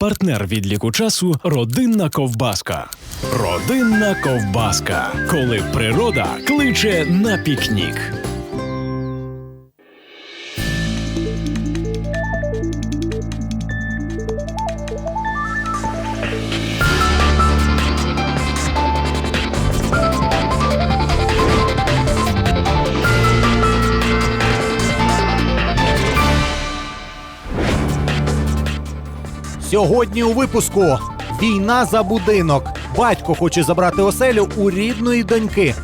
Партнер відліку часу родинна ковбаска. Родинна ковбаска. Коли природа кличе на пікнік. Сьогодні у випуску війна за будинок. Батько хоче забрати оселю у рідної доньки.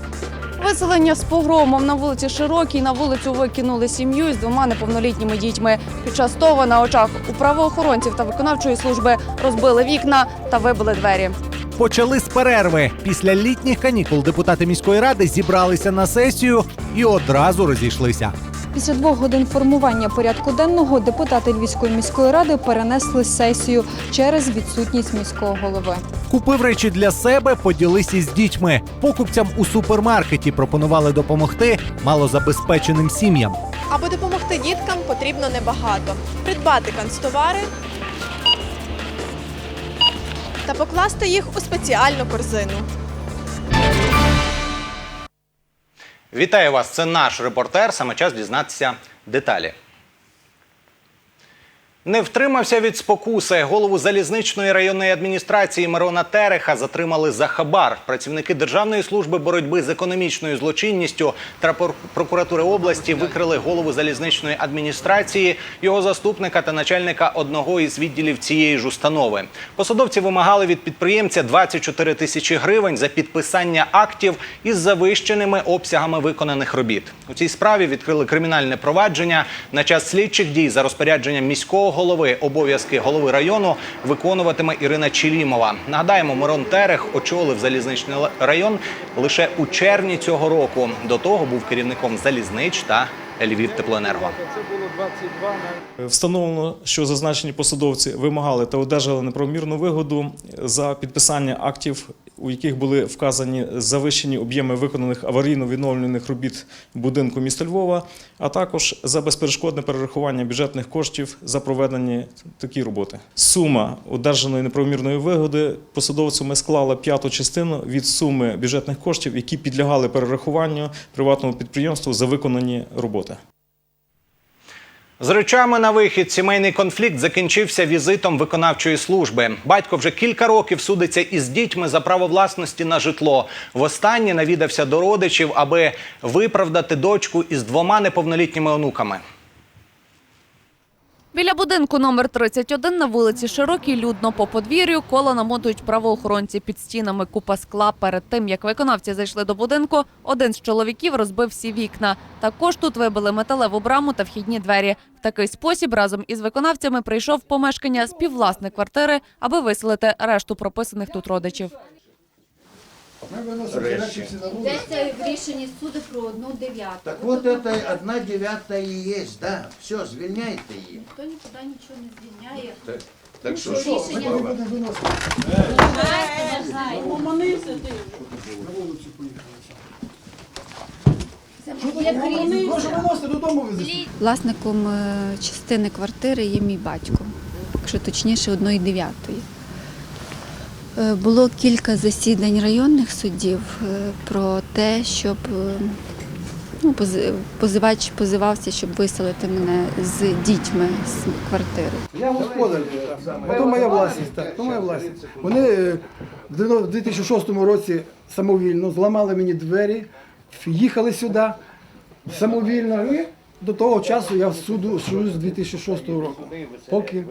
Виселення з погромом на вулиці Широкій на вулицю викинули сім'ю з двома неповнолітніми дітьми. Під час того на очах у правоохоронців та виконавчої служби розбили вікна та вибили двері. Почали з перерви. Після літніх канікул депутати міської ради зібралися на сесію і одразу розійшлися. Після двох годин формування порядку денного депутати Львівської міської ради перенесли сесію через відсутність міського голови. Купив речі для себе, поділися з дітьми. Покупцям у супермаркеті пропонували допомогти малозабезпеченим сім'ям. Аби допомогти діткам, потрібно небагато: придбати канцтовари та покласти їх у спеціальну корзину. Вітаю вас! Це наш репортер. Саме час дізнатися деталі. Не втримався від спокуси. Голову залізничної районної адміністрації Мирона Тереха затримали за хабар. Працівники Державної служби боротьби з економічною злочинністю та прокуратури області викрили голову залізничної адміністрації, його заступника та начальника одного із відділів цієї ж установи. Посадовці вимагали від підприємця 24 тисячі гривень за підписання актів із завищеними обсягами виконаних робіт. У цій справі відкрили кримінальне провадження. На час слідчих дій за розпорядженням міського голови обов'язки голови району виконуватиме Ірина Чілімова. Нагадаємо, Мирон Терех очолив залізничний район лише у червні цього року. До того був керівником залізнич та Львів Теплоенерго. Встановлено, що зазначені посадовці вимагали та одержали неправомірну вигоду за підписання актів, у яких були вказані завищені об'єми виконаних аварійно-відновлюваних робіт будинку міста Львова, а також за безперешкодне перерахування бюджетних коштів за проведені такі роботи. Сума одержаної неправомірної вигоди посадовцями склала п'яту частину від суми бюджетних коштів, які підлягали перерахуванню приватному підприємству за виконані роботи. З речами на вихід сімейний конфлікт закінчився візитом виконавчої служби. Батько вже кілька років судиться із дітьми за право власності на житло. Востаннє навідався до родичів, аби виправдати дочку із двома неповнолітніми онуками. Біля будинку номер 31 на вулиці Широкій людно по подвір'ю коло намотують правоохоронці під стінами купа скла. Перед тим як виконавці зайшли до будинку, один з чоловіків розбив всі вікна. Також тут вибили металеву браму та вхідні двері. В такий спосіб разом із виконавцями прийшов в помешкання співвласник квартири, аби виселити решту прописаних тут родичів. Йдеться в рішенні суду про одну дев'яту. Так вот это одна девятая и есть, да. Все, звільняйте її. Ніхто нікуди нічого не звільняє. Так що Що рішення Це є крім. Власником е, частини квартири є мій батько, якщо точніше, одної дев'ятої. Е, Було кілька засідань районних судів е, про те, щоб е, ну, позивач позивався, щоб виселити мене з дітьми з квартири. Я господар, а то моя власність, так, то моя власність. Вони в в 2006 році самовільно зламали мені двері, їхали сюди самовільно. До того часу я в суду сужу з 2006 року, поки,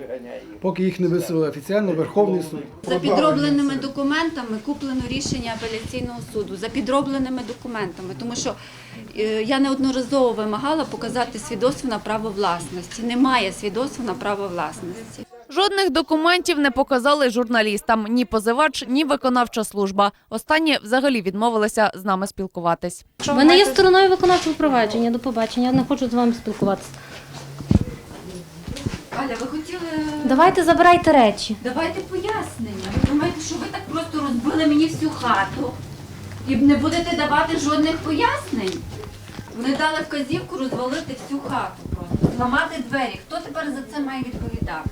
поки їх не висели офіційно Верховний суд. За підробленими документами куплено рішення апеляційного суду. За підробленими документами, тому що е, я неодноразово вимагала показати свідоцтво на право власності. Немає свідоцтва на право власності. Жодних документів не показали журналістам ні позивач, ні виконавча служба. Останні взагалі відмовилися з нами спілкуватись. Ви не є стороною виконавчого провадження. До побачення. Я не хочу з вами спілкуватися. Аля, ви хотіли Давайте забирайте речі. давайте пояснення. Ви думаєте, що ви так просто розбили мені всю хату і не будете давати жодних пояснень? Вони дали вказівку розвалити всю хату просто, зламати двері. Хто тепер за це має відповідати?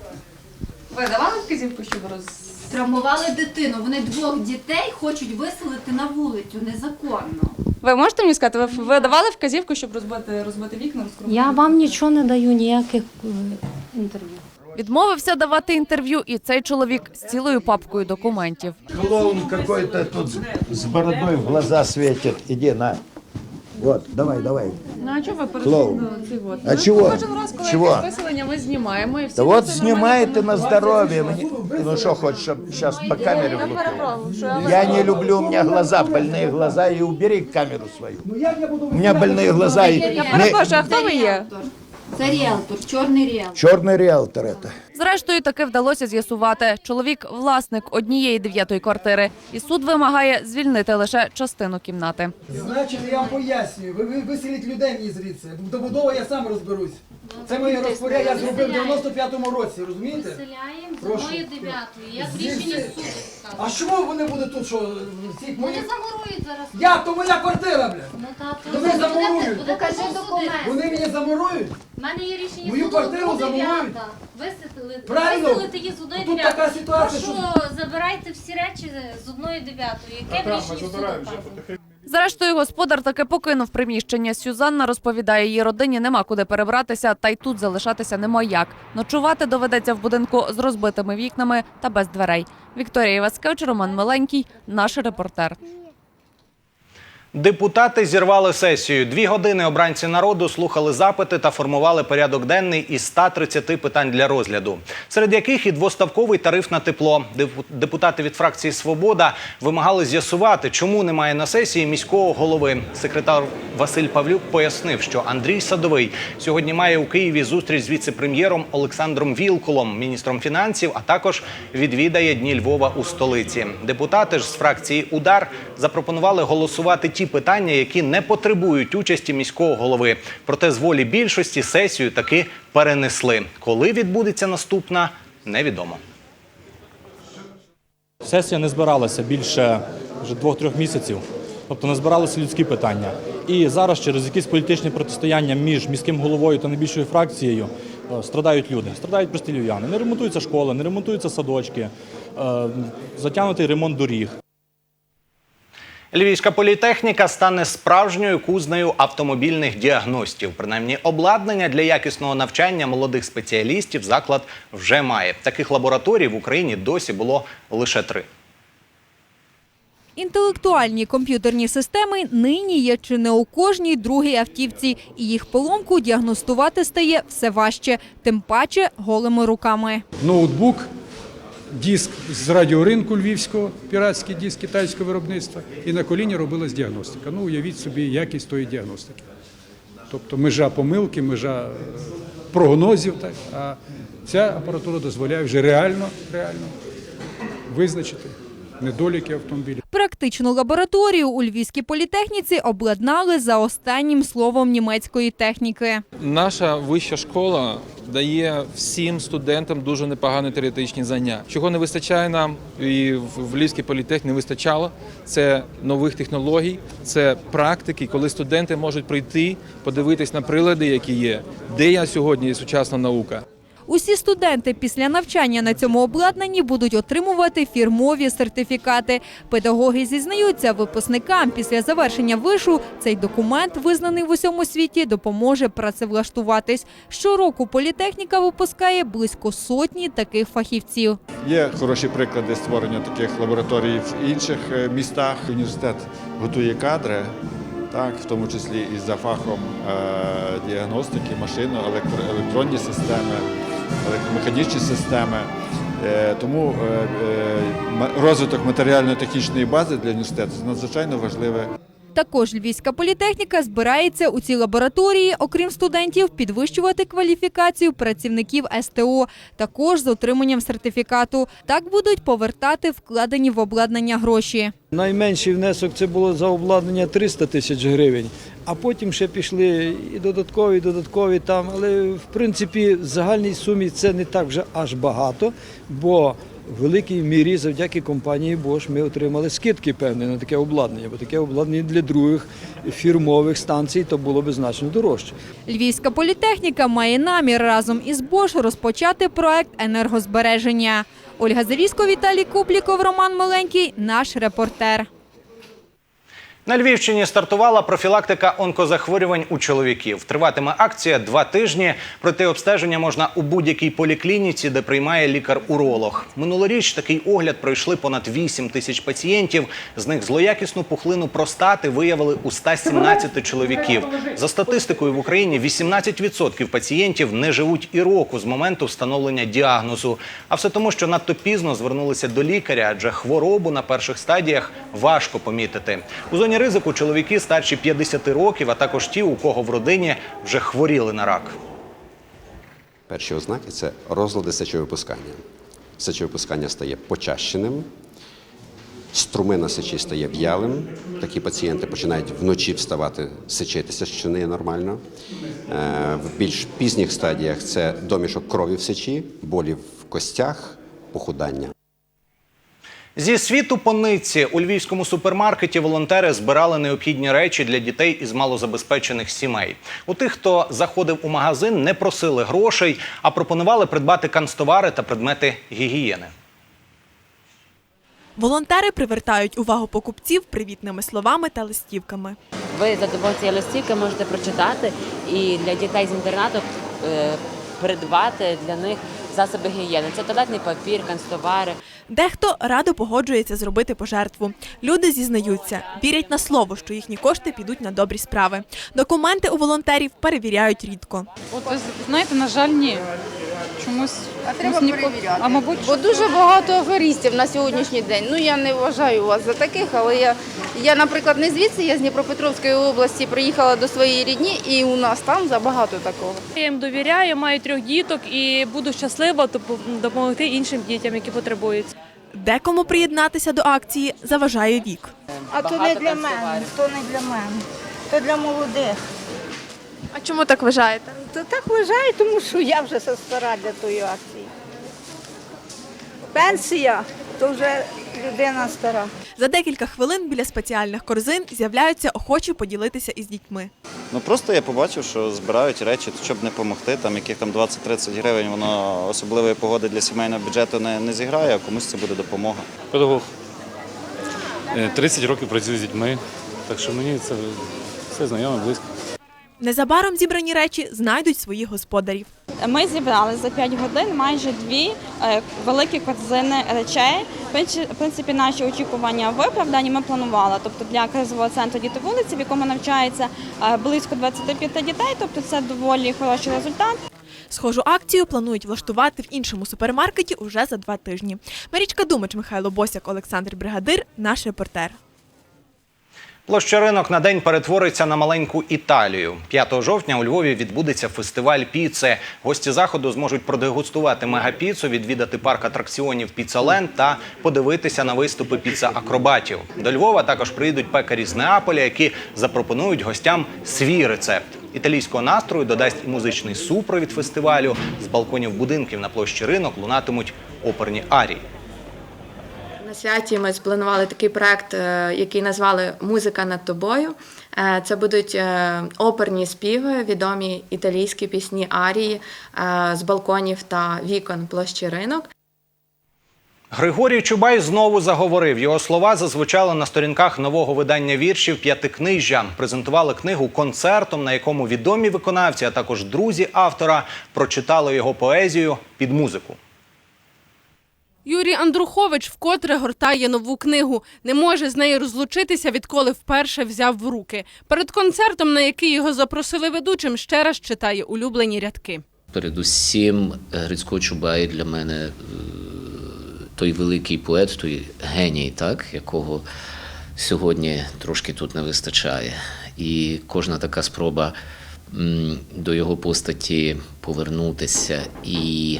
Ви давали вказівку, щоб роз... Травмували дитину. Вони двох дітей хочуть виселити на вулицю незаконно. Ви можете мені сказати, ви, ви давали вказівку, щоб розбити, розбити вікна, розкрути? Я вам нічого не даю, ніяких е, інтерв'ю. Відмовився давати інтерв'ю і цей чоловік з цілою папкою документів. Клоун какой-то тут с бородой в глаза светит. Иди на. Вот, давай, давай. Ну а чого ви Клоун. перейшли до цих от? А Ми чого? Кожен раз, коли Чого? якесь виселення, ми знімаємо і всі Да вот це снимай ты нормально на здоровье. Мне- Ну что хочешь, чтобы сейчас по камере Я влупил? перепрошую. Я не люблю, у меня глаза, больные глаза, и убери камеру свою. Ну як я буду У меня больные глаза. И... Я перепрошую, а хто ви є? Ріелтор. Це ріелтор, чорний ріелтор. Черный риэлтор это. Зрештою, таки вдалося з'ясувати. Чоловік власник однієї дев'ятої квартири, і суд вимагає звільнити лише частину кімнати. Значить, я вам пояснюю. Ви, ви виселіть людей мені звідси. Добудова я сам розберусь. Це моє розпорядження, я зробив в 95-му році, розумієте? Виселяємо Прошу. з моєї дев'ятої. Як рішення суду А чому вони будуть тут, що всіх Вони моїх? замурують зараз. Я, то моя квартира, бля. Ну так, ви замурують. будете Покажи судити. документ. Вони мені замурують? У мене є рішення Мою суду, квартиру замурують. дев'ята. Виселити, Правильно. виселити її з одної Тут дев'ятої. така ситуація, Прошу, забирайте всі речі з одної дев'ятої. Яке в рішенні суду вказано? Зрештою, господар таки покинув приміщення. Сюзанна розповідає, її родині нема куди перебратися, та й тут залишатися нема як. Ночувати доведеться в будинку з розбитими вікнами та без дверей. Вікторія Іваскевич, Роман Миленький, наш репортер. Депутати зірвали сесію. Дві години обранці народу слухали запити та формували порядок денний із 130 питань для розгляду, серед яких і двоставковий тариф на тепло. Депу- Депутати від фракції Свобода вимагали з'ясувати, чому немає на сесії міського голови. Секретар Василь Павлюк пояснив, що Андрій Садовий сьогодні має у Києві зустріч з віце-прем'єром Олександром Вілкулом, міністром фінансів, а також відвідає Дні Львова у столиці. Депутати ж з фракції Удар запропонували голосувати ті питання, які не потребують участі міського голови. Проте з волі більшості сесію таки перенесли. Коли відбудеться наступна, невідомо. Сесія не збиралася більше вже двох-трьох місяців, тобто не збиралися людські питання. І зараз через якісь політичні протистояння між міським головою та найбільшою фракцією е, страдають люди, страдають прості львів'яни. Не ремонтуються школи, не ремонтуються садочки, е, затягнутий ремонт доріг. Львівська політехніка стане справжньою кузнею автомобільних діагностів. Принаймні, обладнання для якісного навчання молодих спеціалістів заклад вже має. Таких лабораторій в Україні досі було лише три. Інтелектуальні комп'ютерні системи нині є чи не у кожній другій автівці, і їх поломку діагностувати стає все важче, тим паче голими руками. ноутбук, диск з радіоринку львівського, піратський диск китайського виробництва, і на коліні робилась діагностика. Ну, уявіть собі якість тої діагностики. Тобто межа помилки, межа е, прогнозів. Так? А ця апаратура дозволяє вже реально, реально визначити недоліки автомобіля. Практичну лабораторію у Львівській політехніці обладнали за останнім словом німецької техніки. Наша вища школа дає всім студентам дуже непогані теоретичні знання. Чого не вистачає нам і в Львівській політехніці не вистачало, це нових технологій, це практики, коли студенти можуть прийти, подивитись на прилади, які є, де я сьогодні сучасна наука. Усі студенти після навчання на цьому обладнанні будуть отримувати фірмові сертифікати. Педагоги зізнаються, випускникам після завершення вишу цей документ, визнаний в усьому світі, допоможе працевлаштуватись. Щороку політехніка випускає близько сотні таких фахівців. Є хороші приклади створення таких лабораторій в інших е, містах. Університет готує кадри, так, в тому числі і за фахом е, діагностики, електро- електронні системи, електромеханічні системи. Е, Тому е, е, розвиток матеріально-технічної бази для університету надзвичайно важливе. Також Львівська політехніка збирається у цій лабораторії, окрім студентів, підвищувати кваліфікацію працівників СТО, також з отриманням сертифікату. Так будуть повертати вкладені в обладнання гроші. Найменший внесок це було за обладнання 300 тисяч гривень, а потім ще пішли і додаткові, і додаткові там. Але в принципі в загальній сумі це не так вже аж багато, бо в великій мірі завдяки компанії Bosch ми отримали скидки певні на таке обладнання, бо таке обладнання для других фірмових станцій то було би значно дорожче. Львівська політехніка має намір разом із Бош розпочати проект енергозбереження. Ольга Залізко, Віталій Купліков, Роман Маленький, наш репортер. На Львівщині стартувала профілактика онкозахворювань у чоловіків. Триватиме акція два тижні. Проте обстеження можна у будь-якій поліклініці, де приймає лікар-уролог. Минулоріч такий огляд пройшли понад 8 тисяч пацієнтів. З них злоякісну пухлину простати виявили у 117 чоловіків. За статистикою в Україні 18% пацієнтів не живуть і року з моменту встановлення діагнозу. А все тому, що надто пізно звернулися до лікаря, адже хворобу на перших стадіях важко помітити. У зоні ризику чоловіки старші 50 років, а також ті, у кого в родині вже хворіли на рак. Перші ознаки це розлади сечовипускання. Сечовипускання стає почащеним, струмина сечі стає в'ялим. Такі пацієнти починають вночі вставати, сечитися, що не є нормально. Е, В більш пізніх стадіях це домішок крові в сечі, болі в костях, похудання. Зі світу по нитці у львівському супермаркеті волонтери збирали необхідні речі для дітей із малозабезпечених сімей. У тих, хто заходив у магазин, не просили грошей, а пропонували придбати канцтовари та предмети гігієни. Волонтери привертають увагу покупців привітними словами та листівками. Ви за допомогою цієї листівки можете прочитати і для дітей з інтернату е, придбати для них засоби гігієни. Це туалетний папір, канцтовари. Дехто радо погоджується зробити пожертву. Люди зізнаються, вірять на слово, що їхні кошти підуть на добрі справи. Документи у волонтерів перевіряють рідко. От знаєте, на жаль, ні. Чомусь А треба чомусь ніко- перевіряти. А мабуть, Бо дуже багато аферистів на сьогоднішній день. Ну я не вважаю вас за таких, але я, я, наприклад, не звідси, я з Дніпропетровської області приїхала до своєї рідні, і у нас там забагато такого. Я їм довіряю, маю трьох діток і буду щаслива допомогти іншим дітям, які потребують. Декому приєднатися до акції заважає вік. А то не для мене, то не для мене, то для молодих. А чому так вважаєте? То так вважаю, тому що я вже все стара для тої акції. Пенсія, то вже людина стара. За декілька хвилин біля спеціальних корзин з'являються охочі поділитися із дітьми. Ну просто я побачив, що збирають речі, щоб не допомогти, там яких там 20-30 гривень, воно особливої погоди для сімейного бюджету не, не зіграє, а комусь це буде допомога. Педагог. Е, 30 років працюю з дітьми, так що мені це все знайомо, близько. Незабаром зібрані речі знайдуть своїх господарів. Ми зібрали за 5 годин майже дві е, великі корзини речей. В принципі- наші очікування виправдані. Ми планували. Тобто для кризового центру діти вулиці, в якому навчається е, близько 25 дітей. Тобто це доволі хороший результат. Схожу акцію планують влаштувати в іншому супермаркеті уже за два тижні. Марічка Думач, Михайло Босяк, Олександр Бригадир, наш репортер. Площа ринок на день перетвориться на маленьку Італію. 5 жовтня у Львові відбудеться фестиваль піци. Гості заходу зможуть продегустувати мегапіцу, відвідати парк атракціонів Піцаленд та подивитися на виступи піца-акробатів. До Львова також приїдуть пекарі з Неаполя, які запропонують гостям свій рецепт. Італійського настрою додасть і музичний супровід фестивалю. З балконів будинків на площі ринок лунатимуть оперні арії. На святі ми спланували такий проект, е, який назвали Музика над тобою. Е, Це будуть е, оперні співи, відомі італійські пісні арії з балконів та вікон площі ринок. Григорій Чубай знову заговорив. Його слова зазвучали на сторінках нового видання віршів П'ятикнижжя. Презентували книгу концертом, на якому відомі виконавці, а також друзі автора прочитали його поезію під музику. Юрій Андрухович вкотре гортає нову книгу. Не може з нею розлучитися, відколи вперше взяв в руки. Перед концертом, на який його запросили ведучим, ще раз читає улюблені рядки. Передусім, Грицько Чубай для мене е, той великий поет, той геній, так, якого сьогодні трошки тут не вистачає. І кожна така спроба до його постаті повернутися і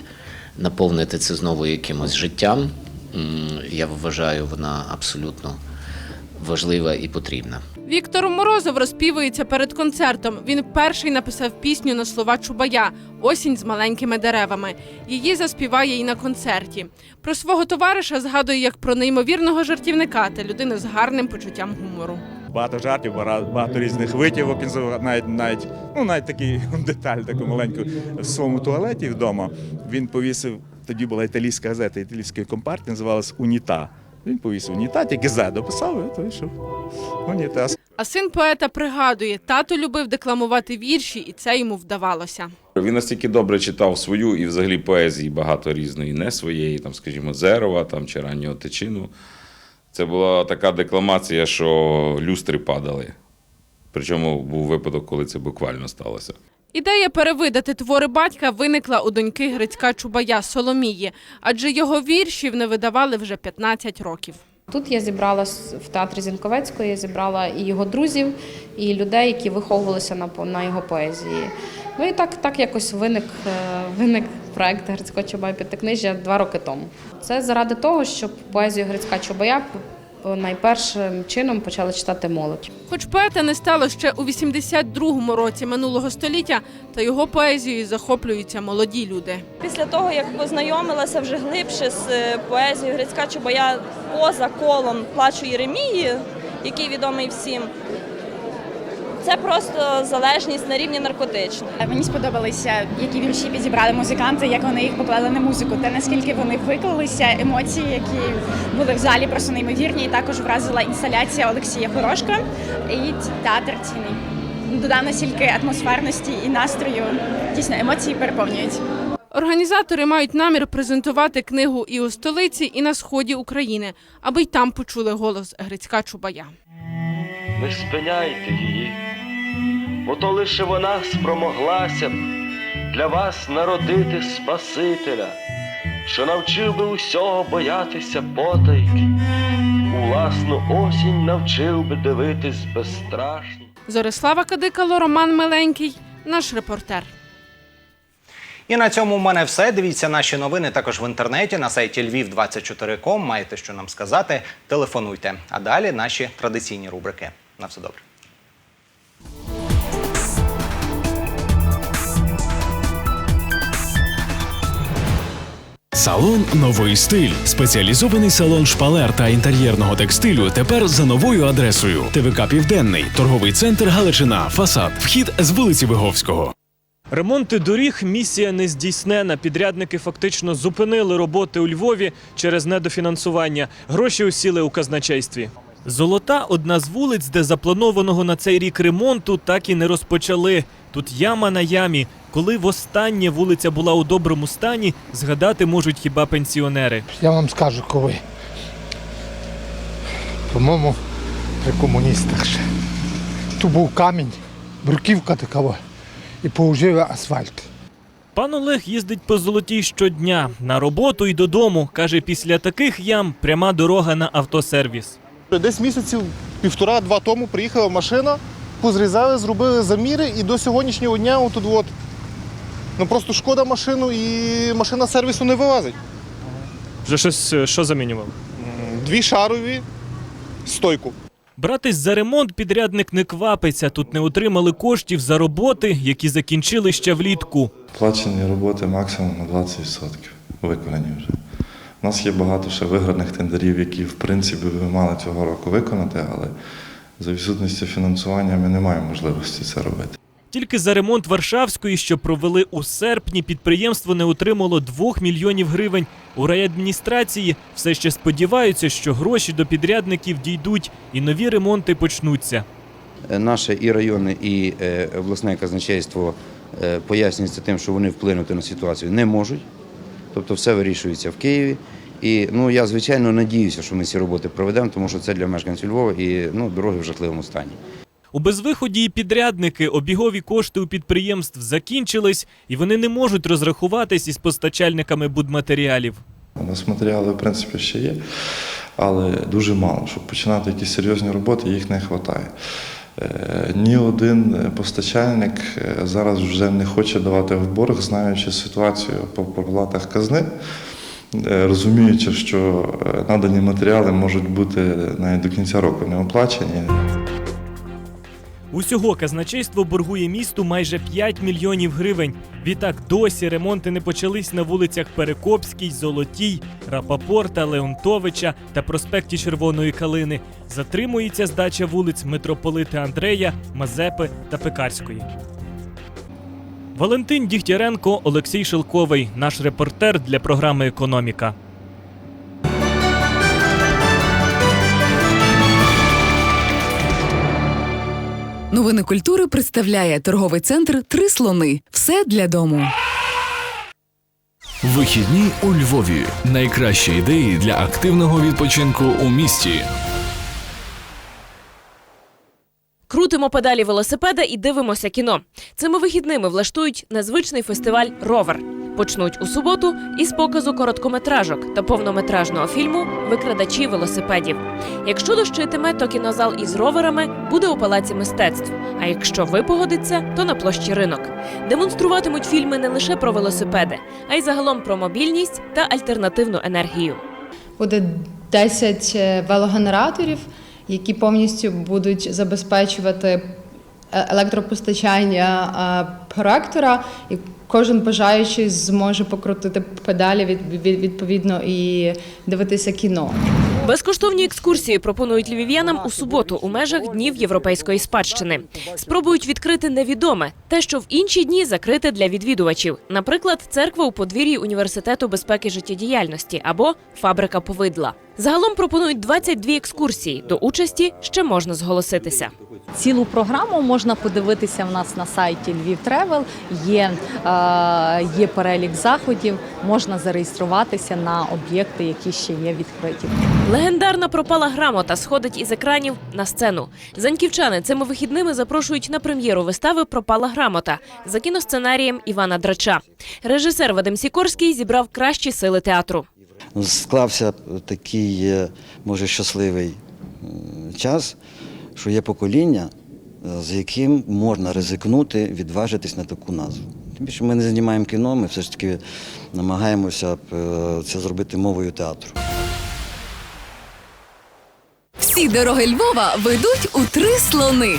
наповнити це знову якимось життям, я вважаю, вона абсолютно важлива і потрібна. Віктор Морозов розпівується перед концертом. Він перший написав пісню на слова Чубая Осінь з маленькими деревами. Її заспіває і на концерті. Про свого товариша згадує як про неймовірного жартівника та людину з гарним почуттям гумору. Багато жартів, багато різних витівок. Він навіть навіть ну навіть такі деталь, таку маленьку в своєму туалеті вдома. Він повісив. Тоді була італійська газета італійської компартії, називалась Уніта. Він повісив уніта, тільки «З» дописав, і то йшов. Унітаз. А син поета пригадує, тато любив декламувати вірші, і це йому вдавалося. Він настільки добре читав свою і взагалі поезії багато різної, не своєї, там, скажімо, Зерова там, чи раннього течину. Це була така декламація, що люстри падали. Причому був випадок, коли це буквально сталося. Ідея перевидати твори батька виникла у доньки Грицька Чубая Соломії, адже його віршів не видавали вже 15 років. Тут я зібрала в театрі Зінковецького, я зібрала і його друзів, і людей, які виховувалися на, по- на його поезії. Ну і так, так якось виник, е, виник проект Грицько Чубай п'ятикнижжя два роки тому. Це заради того, щоб поезію Грицька Чубая найпершим чином почали читати молодь. Хоч поета не стало ще у 82-му році минулого століття, та його поезією захоплюються молоді люди. Після того, як познайомилася вже глибше з е, поезією Грицька Чубая поза колом плачу Єремії, який відомий всім. Це просто залежність на рівні наркотичної. Мені сподобалися, які вірші підібрали музиканти, як вони їх поклали на музику, те наскільки вони виклалися, емоції, які були в залі, просто неймовірні. І також вразила інсталяція Олексія Хорошка і театр ціни. Додав настільки атмосферності і настрою. Дійсно, емоції переповнюють. Організатори мають намір презентувати книгу і у столиці, і на сході України, аби й там почули голос Грицька Чубая. Не спиняйте її, бо то лише вона спромоглася б для вас народити Спасителя, що навчив би усього боятися потайки, у власну осінь навчив би дивитись безстрашно. Зорислава Кадикало, Роман Миленький, наш репортер. І на цьому в мене все. Дивіться наші новини також в інтернеті на сайті lviv24.com. Маєте що нам сказати, телефонуйте. А далі наші традиційні рубрики. На все добре. Салон Новий стиль. Спеціалізований салон шпалер та інтер'єрного текстилю тепер за новою адресою. ТВК Південний, торговий центр Галичина, фасад, вхід з вулиці Виговського. Ремонти доріг місія не здійснена. Підрядники фактично зупинили роботи у Львові через недофінансування. Гроші усіли у казначействі. Золота одна з вулиць, де запланованого на цей рік ремонту так і не розпочали. Тут яма на ямі. Коли востаннє вулиця була у доброму стані, згадати можуть хіба пенсіонери. Я вам скажу коли. По-моєму, при комуністах ще. Тут був камінь, бруківка така, і положили асфальт. Пан Олег їздить по золотій щодня на роботу і додому. каже, після таких ям пряма дорога на автосервіс. Десь місяців півтора-два тому приїхала машина, позрізали, зробили заміри і до сьогоднішнього дня отут от. Ну просто шкода машину і машина сервісу не вилазить. Вже щось е, що замінював? Дві шарові, стойку. Братись за ремонт підрядник не квапиться. Тут не отримали коштів за роботи, які закінчили ще влітку. Плачені роботи максимум на 20% виконані вже. У нас є багато ще виграних тендерів, які в принципі ви мали цього року виконати, але за відсутністю фінансування ми не маємо можливості це робити. Тільки за ремонт Варшавської, що провели у серпні, підприємство не отримало 2 мільйонів гривень. У райадміністрації все ще сподіваються, що гроші до підрядників дійдуть і нові ремонти почнуться. Наше і районне, і е, обласне казначейство е, пояснюється тим, що вони вплинути на ситуацію не можуть. Тобто все вирішується в Києві. І ну я звичайно надіюся, що ми ці роботи проведемо, тому що це для мешканців Львова і ну дороги в жахливому стані. У безвиході і підрядники обігові кошти у підприємств закінчились, і вони не можуть розрахуватись із постачальниками будматеріалів. У нас матеріали, в принципі, ще є, але дуже мало. Щоб починати якісь серйозні роботи, їх не вистачає. Ні один постачальник е, зараз вже не хоче давати в борг, знаючи ситуацію по проплатах казни. е, розуміючи, що е, надані матеріали можуть бути навіть до кінця року не оплачені. Усього казначейство боргує місту майже 5 мільйонів гривень. Відтак досі ремонти не почались на вулицях Перекопській, Золотій, Рапопорта, Леонтовича та проспекті Червоної Калини. Затримується здача вулиць митрополита Андрея, Мазепи та Пекарської. Валентин Дігтяренко, Олексій Шелковий, наш репортер для програми Економіка. Новини культури представляє торговий центр Три слони. Все для дому. Вихідні у Львові. Найкращі ідеї для активного відпочинку у місті. Крутимо педалі велосипеда і дивимося кіно. Цими вихідними влаштують незвичний фестиваль Ровер. Почнуть у суботу із показу короткометражок та повнометражного фільму Викрадачі велосипедів. Якщо дощитиме, то кінозал із роверами буде у палаці мистецтв. А якщо випогодиться, то на площі ринок. Демонструватимуть фільми не лише про велосипеди, а й загалом про мобільність та альтернативну енергію. Буде 10 е, велогенераторів, які повністю будуть забезпечувати е, електропостачання е, проектора, кожен бажаючий зможе покрутити педалі від, від- відповідно і дивитися кіно. Безкоштовні екскурсії пропонують львів'янам у суботу у межах днів європейської спадщини. Спробують відкрити невідоме, те, що в інші дні закрите для відвідувачів. Наприклад, церква у подвір'ї університету безпеки життєдіяльності або фабрика повидла. Загалом пропонують 22 екскурсії. До участі ще можна зголоситися. Цілу програму можна подивитися в нас на сайті Львів Тревел. Є, е, є перелік заходів, можна зареєструватися на об'єкти, які ще є відкриті. Легендарна пропала грамота сходить із екранів на сцену. Заньківчани цими вихідними запрошують на прем'єру вистави Пропала грамота за кіносценарієм Івана Драча. Режисер Вадим Сікорський зібрав кращі сили театру. Склався такий, е, може, щасливий час, що є покоління, е, з яким можна ризикнути, відважитись на таку назву. Тим більше ми не знімаємо кіно, ми все ж таки намагаємося е, це зробити мовою театру. Всі дороги Львова ведуть у три слони.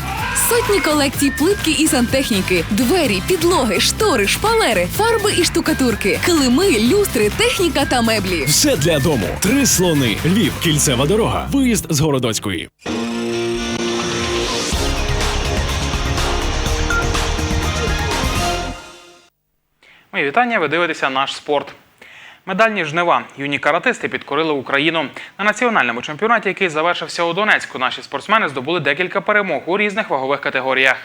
Сотні колекцій плитки і сантехніки, двері, підлоги, штори, шпалери, фарби і штукатурки, килими, люстри, техніка та меблі. Все для дому. Три слони. Львів, кільцева дорога. Виїзд з Городоцької. Мої вітання. Ви дивитеся наш спорт. Медальні жнива. Юні каратисти підкорили Україну. На національному чемпіонаті, який завершився у Донецьку, наші спортсмени здобули декілька перемог у різних вагових категоріях.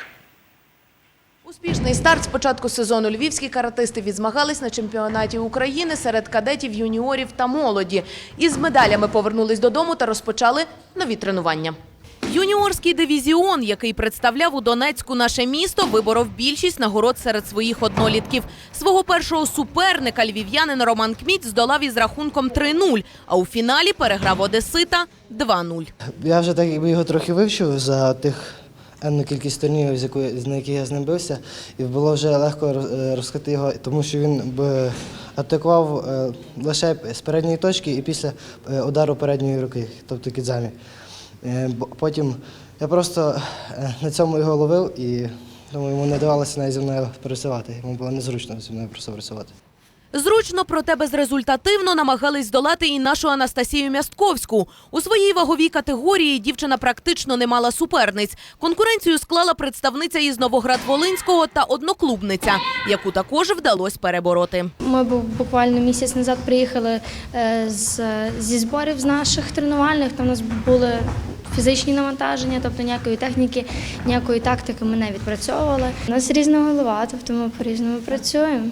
Успішний старт з початку сезону львівські каратисти відзмагались на чемпіонаті України серед кадетів, юніорів та молоді. Із медалями повернулись додому та розпочали нові тренування. Юніорський дивізіон, який представляв у Донецьку наше місто, виборов більшість нагород серед своїх однолітків. Свого першого суперника львів'янин Роман Кміт здолав із рахунком 3-0, а у фіналі переграв Одесита 2-0. Я вже так якби його трохи вивчив за тих енну кількість турнірів, з якої на які я з ним бився, і було вже легко роз- розкрити його, тому що він б атакував е, лише з передньої точки і після е, удару передньої руки, тобто кідзамі. Е, Потім я просто е, на цьому його ловив і тому йому не давалося навіть зі мною працювати. Йому було незручно зі мною просто працювати. Зручно, проте безрезультативно намагались здолати і нашу Анастасію Мястковську. У своїй ваговій категорії дівчина практично не мала суперниць. Конкуренцію склала представниця із Новоград-Волинського та одноклубниця, яку також вдалося перебороти. Ми буквально місяць назад приїхали е, з, зі зборів з наших тренувальних. Там у нас були фізичні навантаження, тобто ніякої техніки, ніякої тактики ми не відпрацьовували. У нас різна голова, тобто ми по-різному працюємо,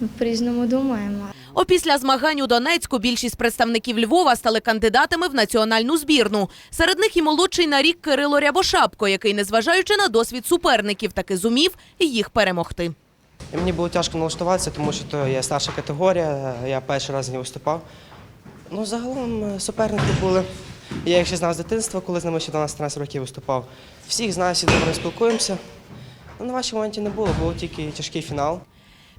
ми по-різному думаємо. Опісля змагань у Донецьку більшість представників Львова стали кандидатами в національну збірну. Серед них і молодший на рік Кирило Рябошапко, який, незважаючи на досвід суперників, таки зумів їх перемогти. І мені було тяжко налаштуватися, тому що то є старша категорія, я перший раз не виступав. Ну, загалом е, суперники були. Я їх ще знав з дитинства, коли з ними ще 12-13 років виступав. Всіх знаю, всі добре спілкуємося. Ну, на вашій моменті не було, був тільки тяжкий фінал.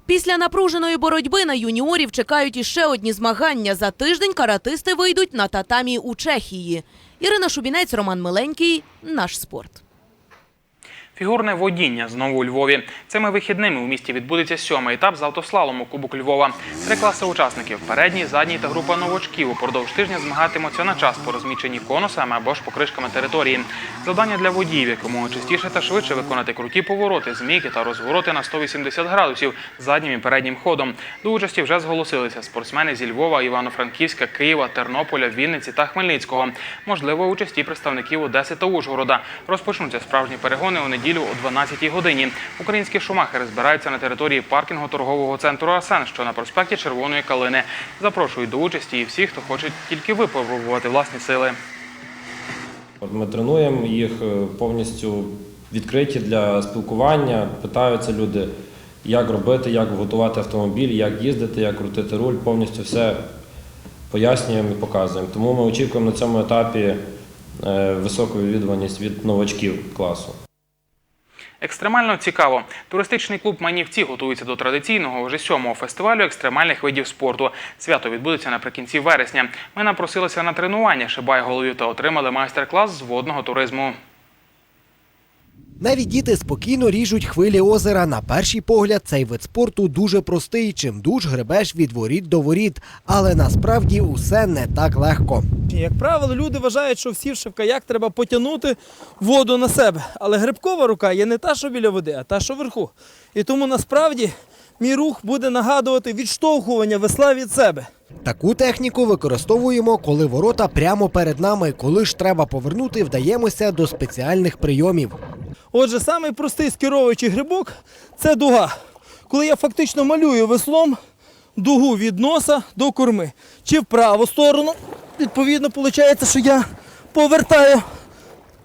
Після напруженої боротьби на юніорів чекають іще одні змагання. За тиждень каратисти вийдуть на татамі у Чехії. Ірина Шубінець, Роман Миленький. Наш спорт. Фігурне водіння знову у Львові. Цими вихідними у місті відбудеться сьомий етап з автослалому Кубок Львова. Три класи учасників передній, задній та група новачків упродовж тижня змагатимуться на час по розміченні конусами або ж покришками території. Завдання для водіїв, якомога частіше та швидше виконати круті повороти, змійки та розвороти на 180 градусів заднім і переднім ходом. До участі вже зголосилися спортсмени зі Львова, Івано-Франківська, Києва, Тернополя, Вінниці та Хмельницького. Можливо, участі представників Одеси та Ужгорода. Розпочнуться справжні перегони у неділю о 12-й годині. Українські шумахери збираються на території паркінгу торгового центру Асен, що на проспекті Червоної Калини. Запрошують до участі і всіх, хто хоче тільки випробувати власні сили. Ми тренуємо їх е, повністю відкриті для спілкування. Питаються люди, як робити, як готувати автомобіль, як їздити, як крутити руль. Повністю все пояснюємо і показуємо. Тому ми очікуємо на цьому етапі е, високу відвідуваність від новачків класу. Екстремально цікаво. Туристичний клуб Манівці готується до традиційного вже сьомого фестивалю екстремальних видів спорту. Свято відбудеться наприкінці вересня. Ми напросилися на тренування шибай голові та отримали майстер-клас з водного туризму. Навіть діти спокійно ріжуть хвилі озера. На перший погляд, цей вид спорту дуже простий. Чим дуж гребеш від воріт до воріт. Але насправді усе не так легко. Як правило, люди вважають, що всівши в каяк треба потягнути воду на себе. Але грибкова рука є не та, що біля води, а та, що вверху. І тому насправді мій рух буде нагадувати відштовхування весла від себе. Таку техніку використовуємо, коли ворота прямо перед нами. Коли ж треба повернути, вдаємося до спеціальних прийомів. Отже, самий простий скеровуючий грибок це дуга. Коли я фактично малюю веслом дугу від носа до корми. Чи в праву сторону, відповідно, виходить, що я повертаю,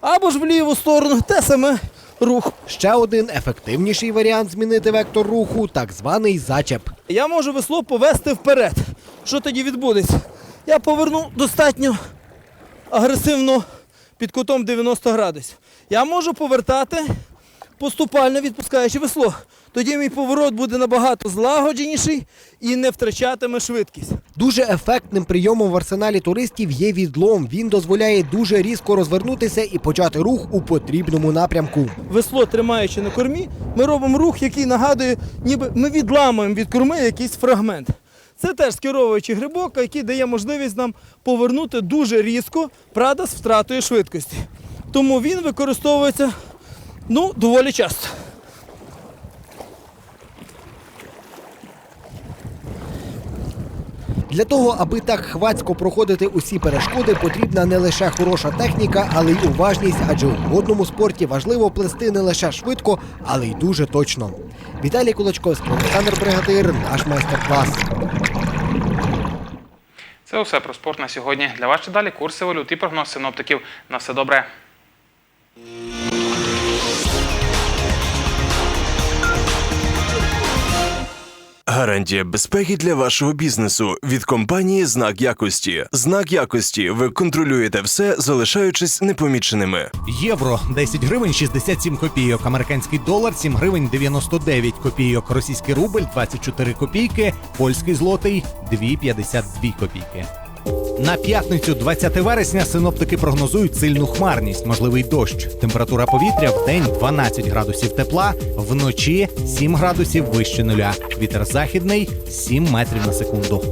або ж в ліву сторону, те саме рух. Ще один ефективніший варіант змінити вектор руху так званий зачеп. Я можу весло повести вперед. Що тоді відбудеться? Я поверну достатньо агресивно під кутом 90 градусів. Я можу повертати поступально відпускаючи весло. Тоді мій поворот буде набагато злагодженіший і не втрачатиме швидкість. Дуже ефектним прийомом в арсеналі туристів є відлом. Він дозволяє дуже різко розвернутися і почати рух у потрібному напрямку. Весло тримаючи на кормі, ми робимо рух, який нагадує, ніби ми відламуємо від корми якийсь фрагмент. Це теж скеровуючий грибок, який дає можливість нам повернути дуже різко, правда, з втратою швидкості. Тому він використовується ну, доволі часто. Для того, аби так хвацько проходити усі перешкоди, потрібна не лише хороша техніка, але й уважність, адже у водному спорті важливо плести не лише швидко, але й дуже точно. Віталій Кулачковський, Олександр Бригадир, наш майстер-клас. Це усе про спорт на сьогодні. Для вас ще далі курси валют і прогноз синоптиків. На все добре. Гарантія безпеки для вашого бізнесу від компанії Знак якості. Знак якості. Ви контролюєте все, залишаючись непоміченими. Євро 10 гривень 67 копійок, американський долар 7 гривень 99 копійок, російський рубль 24 копійки, польський злотий 2,52 копійки. На п'ятницю, 20 вересня, синоптики прогнозують сильну хмарність, можливий дощ. Температура повітря в день 12 градусів тепла, вночі 7 градусів вище нуля. Вітер західний 7 метрів на секунду.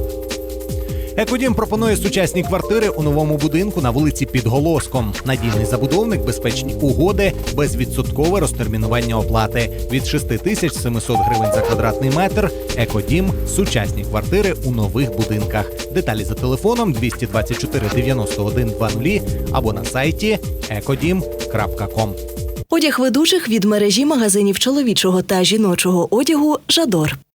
Екодім пропонує сучасні квартири у новому будинку на вулиці під Голоском. Надійний забудовник, безпечні угоди, безвідсоткове розтермінування оплати від 6700 гривень за квадратний метр. Екодім сучасні квартири у нових будинках. Деталі за телефоном 224 91 20 або на сайті ekodim.com. Одяг ведучих від мережі магазинів чоловічого та жіночого одягу Жадор.